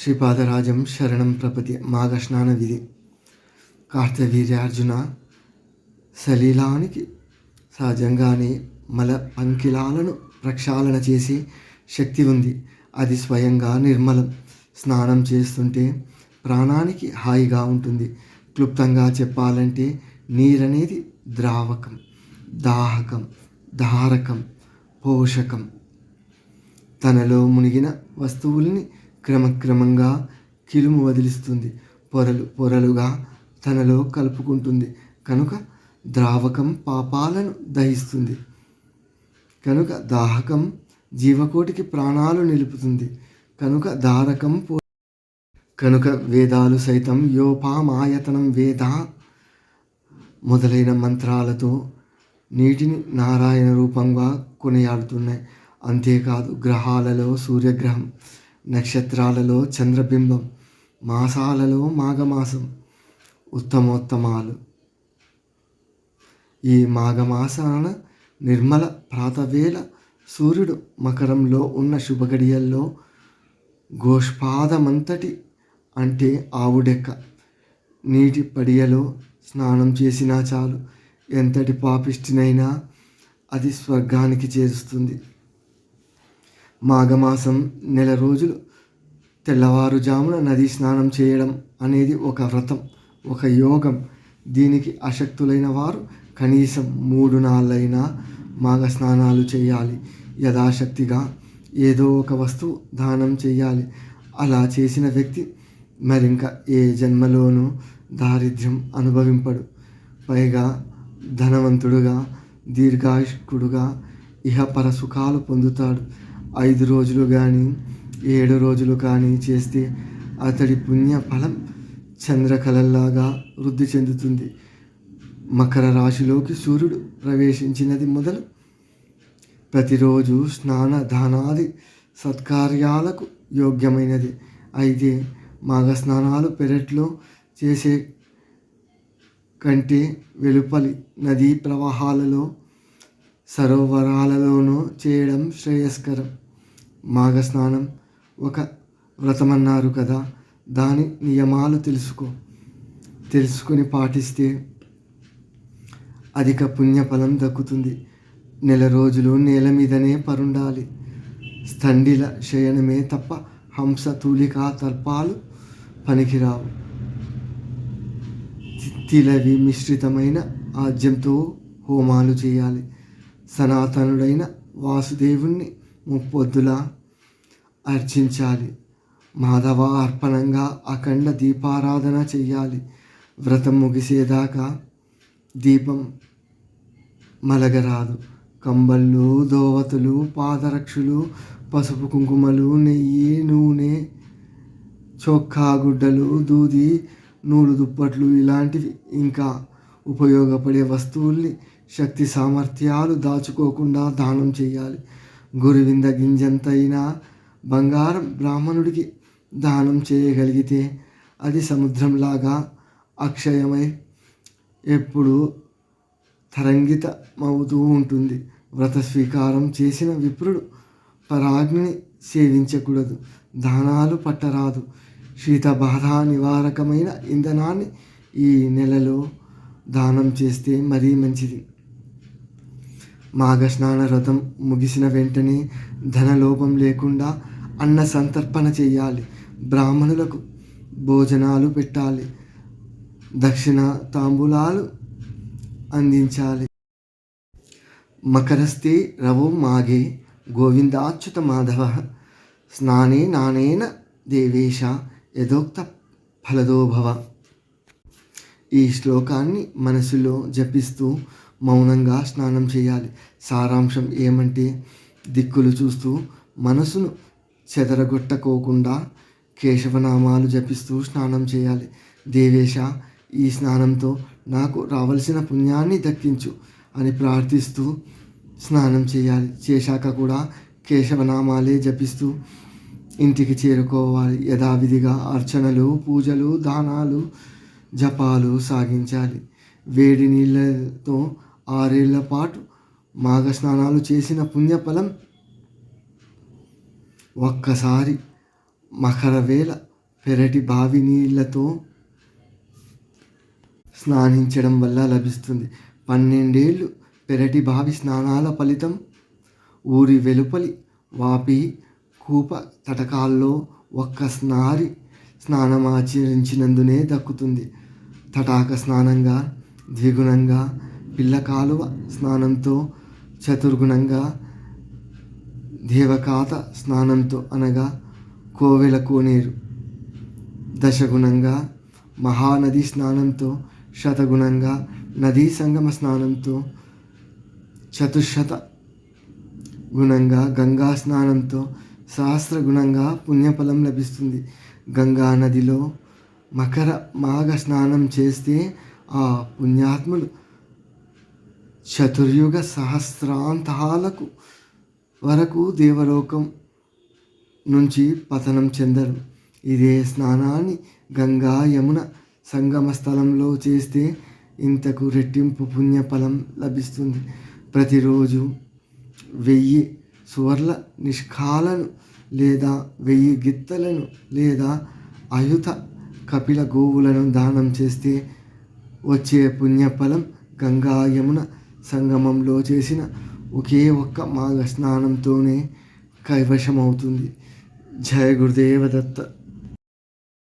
శ్రీపాదరాజం శరణం ప్రపతి మాఘస్నాన విధి కార్తవీర్యార్జున సలీలానికి సహజంగానే మల పంకిలాలను ప్రక్షాళన చేసే శక్తి ఉంది. అది స్వయంగా నిర్మలం. స్నానం చేస్తుంటే ప్రాణానికి హాయిగా ఉంటుంది. క్లుప్తంగా చెప్పాలంటే నీరనేది ద్రావకం దాహకం ధారకం పోషకం. తనలో మునిగిన వస్తువుల్ని క్రమక్రమంగా కిలుము వదిలిస్తుంది. పొరలు పొరలుగా తనలో కలుపుకుంటుంది. కనుక ద్రావకం పాపాలను దహిస్తుంది. కనుక దాహకం జీవకోటికి ప్రాణాలు నిలుపుతుంది. కనుక దారకం పో కనుక వేదాలు సైతం యోపామాయతనం వేద మొదలైన మంత్రాలతో నీటిని నారాయణ రూపంగా కొనియాడుతున్నాయి. అంతేకాదు గ్రహాలలో సూర్యగ్రహం నక్షత్రాలలో చంద్రబింబం మాసాలలో మాఘమాసం ఉత్తమోత్తమాలు. ఈ మాఘమాసాన నిర్మల ప్రాతవేళ సూర్యుడు మకరంలో ఉన్న శుభగడియల్లో గోష్పాదమంతటి అంటే ఆవుడెక్క. నీటి పడియలో స్నానం చేసినా చాలు. ఎంతటి పాపిష్టినైనా అది స్వర్గానికి చేరుస్తుంది. మాఘమాసం నెల రోజులు తెల్లవారుజామున నది స్నానం చేయడం అనేది ఒక వ్రతం ఒక యోగం. దీనికి అశక్తులైన వారు కనీసం మూడు నాళ్ళైనా మాఘ స్నానాలు చేయాలి. యథాశక్తిగా ఏదో ఒక వస్తువు దానం చేయాలి. అలా చేసిన వ్యక్తి మరింక ఏ జన్మలోనూ దారిద్ర్యం అనుభవింపడు. పైగా ధనవంతుడుగా దీర్ఘాయుష్కుడుగా ఇహపర సుఖాలు పొందుతాడు. ఐదు రోజులు కానీ ఏడు రోజులు కానీ చేస్తే అతడి పుణ్య ఫలం చంద్రకళల్లాగా వృద్ధి చెందుతుంది. మకర రాశిలోకి సూర్యుడు ప్రవేశించినది మొదలు. ప్రతిరోజు స్నాన దానాది సత్కార్యాలకు యోగ్యమైనది. అయితే మాఘ స్నానాలు పెరట్లో చేసే కంటే వెలుపలి నదీ ప్రవాహాలలో సరోవరాలలోనూ చేయడం శ్రేయస్కరం. మాఘస్నానం ఒక వ్రతమన్నారు కదా దాని నియమాలు తెలుసుకో. తెలుసుకొని పాటిస్తే అధిక పుణ్యఫలం దక్కుతుంది. నెల రోజులు నేల మీదనే పరుండాలి. స్థండిల శయనమే తప్ప హంస తూలిక తర్పాలు పనికిరావు. తిలవి మిశ్రితమైన ఆజ్యంతో హోమాలు చేయాలి. సనాతనుడైన వాసుదేవుణ్ణి ముప్పొద్దులా అర్చించాలి. మాధవ అర్పణంగా అఖండ దీపారాధన చెయ్యాలి. వ్రతం ముగిసేదాకా దీపం మలగరాదు. కంబళ్ళు దోవతులు పాదరక్షులు పసుపు కుంకుమలు నెయ్యి నూనె చొక్కా గుడ్డలు దూది నూలు దుప్పట్లు ఇలాంటివి ఇంకా ఉపయోగపడే వస్తువుల్ని శక్తి సామర్థ్యాలు దాచుకోకుండా దానం చేయాలి. గురువింద గింజంతైనా బంగారం బ్రాహ్మణుడికి దానం చేయగలిగితే అది సముద్రంలాగా అక్షయమై ఎప్పుడు తరంగితమవుతూ ఉంటుంది. వ్రత స్వీకారం చేసిన విప్రుడు పరాగ్ని సేవించకూడదు. దానాలు పట్టరాదు. శీత బాధ నివారకమైన ఇంధనాన్ని ఈ నెలలో దానం చేస్తే మరీ మంచిది. మాఘస్నాన వ్రతం ముగిసిన వెంటనే ధనలోపం లేకుండా అన్న సంతర్పణ చేయాలి బ్రాహ్మణులకు భోజనాలు పెట్టాలి. దక్షిణ తాంబూలాలు అందించాలి. మకరస్తే రవో మాఘే గోవిందాచ్యుత మాధవ. స్నానే నానేన దేవేశ యథోక్త ఫలదోభవ ఈ శ్లోకాన్ని మనసులో జపిస్తూ మౌనంగా స్నానం చేయాలి. సారాంశం ఏమంటే దిక్కులు చూస్తూ మనసును చెదరగొట్టకోకుండా కేశవనామాలు జపిస్తూ స్నానం చేయాలి. దేవేశ ఈ స్నానంతో నాకు రావలసిన పుణ్యాన్ని దక్కించు అని ప్రార్థిస్తూ స్నానం చేయాలి. చేశాక కూడా కేశవనామాలే జపిస్తూ ఇంటికి చేరుకోవాలి. యథావిధిగా అర్చనలు పూజలు దానాలు జపాలు సాగించాలి. వేడి నీళ్ళతో ఆరేళ్ళ పాటు మాఘ స్నానాలు చేసిన పుణ్యఫలం ఒక్కసారి మకర వేళ పెరటి బావి నీళ్ళతో స్నానించడం వల్ల లభిస్తుంది. పన్నెండేళ్ళు పెరటి బావి స్నానాల ఫలితం ఊరి వెలుపలి వాపి కూప తటకాల్లో ఒక్క స్నారి స్నానం ఆచరించినందునే దక్కుతుంది. తటాక స్నానంగా ద్విగుణంగా పిల్ల కాలువ స్నానంతో చతుర్గుణంగా దేవకాత స్నానంతో అనగా కోవెల కోనేరు. దశగుణంగా మహానది స్నానంతో శతగుణంగా నదీ సంగమ స్నానంతో చతుశత గుణంగా గంగా స్నానంతో సహస్ర గుణంగా పుణ్యఫలం లభిస్తుంది. గంగా నదిలో మకర మాఘ స్నానం చేస్తే ఆ పుణ్యాత్ములు చతుర్యుగ సహస్రాంతాలకు వరకు దేవలోకం నుంచి పతనం చెందరు. ఇదే స్నానాన్ని గంగా యమున సంగమ స్థలంలో చేస్తే ఇంతకు రెట్టింపు పుణ్యఫలం లభిస్తుంది. ప్రతిరోజు వెయ్యి సువర్ల నిష్కాలను లేదా వెయ్యి గిత్తలను లేదా అయుత కపిల గోవులను దానం చేస్తే వచ్చే పుణ్యఫలం గంగా యమున సంగమంలో చేసిన ఒకే ఒక్క మాఘ స్నానంతోనే కైవశమవుతుంది. జయ గురుదేవదత్త